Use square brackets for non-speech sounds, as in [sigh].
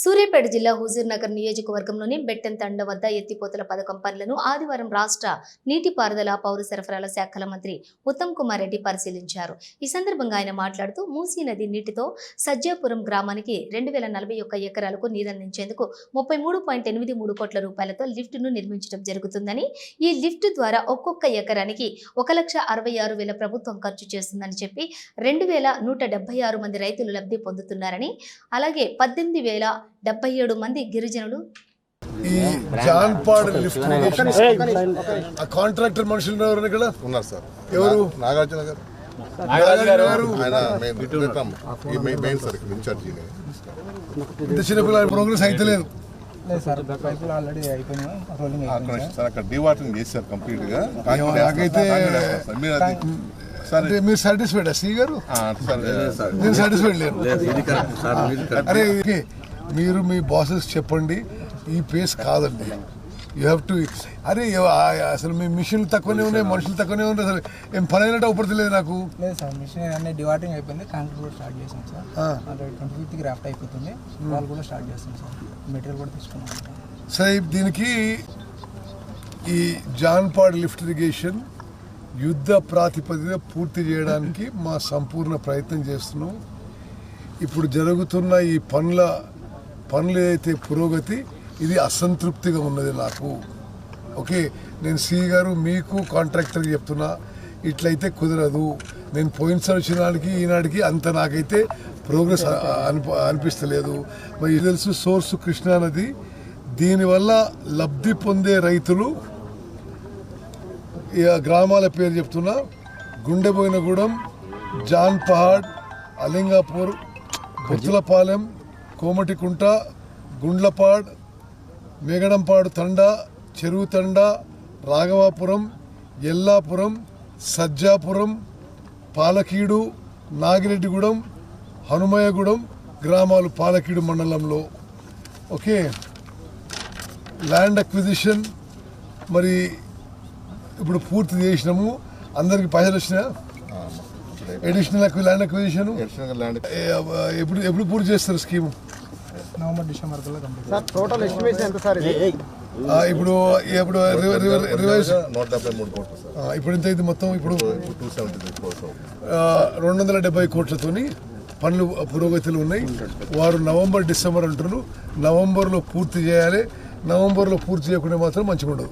సూర్యాపేట జిల్లా హుజూర్ నగర్ నియోజకవర్గంలోని బెట్టెన్ తండ వద్ద ఎత్తిపోతల పథకం పనులను ఆదివారం రాష్ట్ర నీటిపారుదల పౌర సరఫరాల శాఖల మంత్రి ఉత్తమ్ కుమార్ రెడ్డి పరిశీలించారు. ఈ సందర్భంగా ఆయన మాట్లాడుతూ మూసీ నది నీటితో సజ్జాపురం గ్రామానికి రెండు వేల నలభై ఒక్క ఎకరాలకు నీరందించేందుకు ముప్పై మూడు పాయింట్ ఎనిమిది మూడు కోట్ల రూపాయలతో లిఫ్ట్ను నిర్మించడం జరుగుతుందని ఈ లిఫ్ట్ ద్వారా ఒక్కొక్క ఎకరానికి ఒక లక్ష అరవై ఆరు వేల ప్రభుత్వం ఖర్చు చేస్తుందని చెప్పి రెండు వేల నూట డెబ్బై ఆరు మంది రైతులు లబ్ధి పొందుతున్నారని అలాగే పద్దెనిమిది వేల డెబ్బై ఏడు మంది గిరిజనులు. ఈ జాన్పాడ్ లిఫ్ట్ ఇరిగేషన్ ఆ కాంట్రాక్టర్ మనుషులు ఎవరు ఇక్కడ? ఉన్నారు సార్. ఎవరు? నాగార్జున గారు. ఇంత ప్రోగ్రెస్ అయితే లేదు. అక్కడ చేశారు కంప్లీట్గా నాకైతే- సార్ మీరు అంటే సాటిస్ఫైడ్ సి గారు? ఆ, సార్ నేను సాటిస్ఫైడ్ లేను. అరే మీరు మీ బాసెస్ చెప్పండి ఈ పేస్ కాదండి. యూ హ్యావ్ టు అరే అసలు మీ మిషన్లు తక్కువనే ఉన్నాయి మనుషులు తక్కువనే ఉన్నాయి అసలు ఏం పని అయినట్టు అవుపడతలేదు నాకు. లేదు సార్ మిషన్ అన్ని డివాటింగ్ అయిపోయింది కాంక్రీట్ కూడా స్టార్ట్ చేసాం సార్. ట్వంటీ ఫిఫ్త్కి రాఫ్ట్ అయిపోతుంది వాళ్ళు కూడా స్టార్ట్ చేస్తాం సార్. మెటీరియల్ కూడా తీసుకున్నాం. సరే దీనికి ఈ జాన్పాడ్ లిఫ్ట్ ఇరిగేషన్ యుద్ధ ప్రాతిపదిక పూర్తి చేయడానికి [laughs] మా సంపూర్ణ ప్రయత్నం చేస్తున్నాం. ఇప్పుడు జరుగుతున్న ఈ పనుల పనులు అయితే పురోగతి ఇది అసంతృప్తిగా ఉన్నది నాకు. ఓకే నేను సి గారు మీకు కాంట్రాక్టర్కి చెప్తున్నా ఇట్లయితే కుదరదు. నేను పోయినసారి వచ్చిన ఈనాడికి ఈనాటికి అంత నాకైతే ప్రోగ్రెస్ అ- అనిప అనిపిస్తలేదు. మరి తెలుసు సోర్సు కృష్ణా నది. దీనివల్ల లబ్ధి పొందే రైతులు గ్రామాల పేరు చెప్తున్నా గుండెబోయినగూడెం జాన్పహాడ్ అలింగాపూర్ బొత్తులపాలెం కోమటికుంట గుండ్లపాడ్ మేగడంపాడు తండ చెరువు తండ రాఘవాపురం ఎల్లాపురం సజ్జాపురం పాలకీడు నాగిరెడ్డిగూడెం హనుమయగూడెం గ్రామాలు పాలకీడు మండలంలో. ఓకే. ల్యాండ్ అక్విజిషన్ మరి ఇప్పుడు పూర్తి చేసినాము. అందరికి పైసలు వచ్చినా ఎడిషనల్ ల్యాండ్ అక్విజిషన్? ఎప్పుడు ఎప్పుడు పూర్తి చేస్తారు స్కీము? నవంబర్ డిసెంబర్ కల్లా కంప్లీట్ ఆ, ఇప్పుడు ఇప్పుడు రివ- రివ- రివైజ్ నూట డెబ్బై మూడు కోట్లు సార్. ఆ, ఇప్పుడు ఎంత అయింది మొత్తం? ఇప్పుడు రెండు వందల డెబ్బై కోట్లతోని పనులు పురోగతులు ఉన్నాయి. వారు నవంబర్ డిసెంబర్ అంటున్నారు. నవంబర్లో పూర్తి చేయాలి. నవంబర్లో పూర్తి చేయకుండా మాత్రం మంచిగా ఉండదు